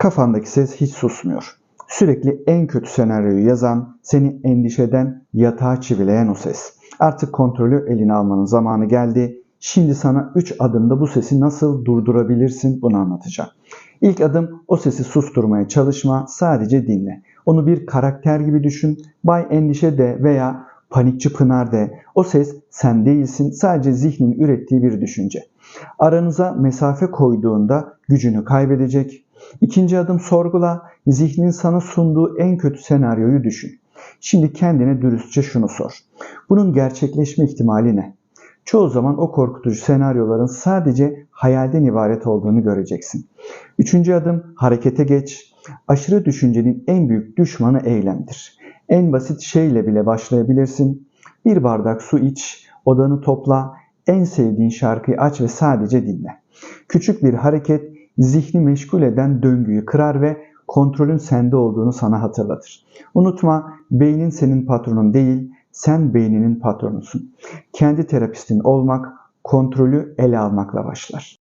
Kafandaki ses hiç susmuyor. Sürekli en kötü senaryoyu yazan, seni endişeden yatağa çivileyen o ses. Artık kontrolü eline almanın zamanı geldi. Şimdi sana 3 adımda bu sesi nasıl durdurabilirsin bunu anlatacağım. İlk adım o sesi susturmaya çalışma, sadece dinle. Onu bir karakter gibi düşün. Bay Endişe de veya Panikçi Pınar de. O ses sen değilsin, sadece zihnin ürettiği bir düşünce. Aranıza mesafe koyduğunda gücünü kaybedecek. İkinci adım sorgula. Zihnin sana sunduğu en kötü senaryoyu düşün. Şimdi kendine dürüstçe şunu sor. Bunun gerçekleşme ihtimali ne? Çoğu zaman o korkutucu senaryoların sadece hayalden ibaret olduğunu göreceksin. Üçüncü adım harekete geç. Aşırı düşüncenin en büyük düşmanı eylemdir. En basit şeyle bile başlayabilirsin. Bir bardak su iç, odanı topla, en sevdiğin şarkıyı aç ve sadece dinle. Küçük bir hareket zihni meşgul eden döngüyü kırar ve kontrolün sende olduğunu sana hatırlatır. Unutma, beynin senin patronun değil, sen beyninin patronusun. Kendi terapistin olmak, kontrolü ele almakla başlar.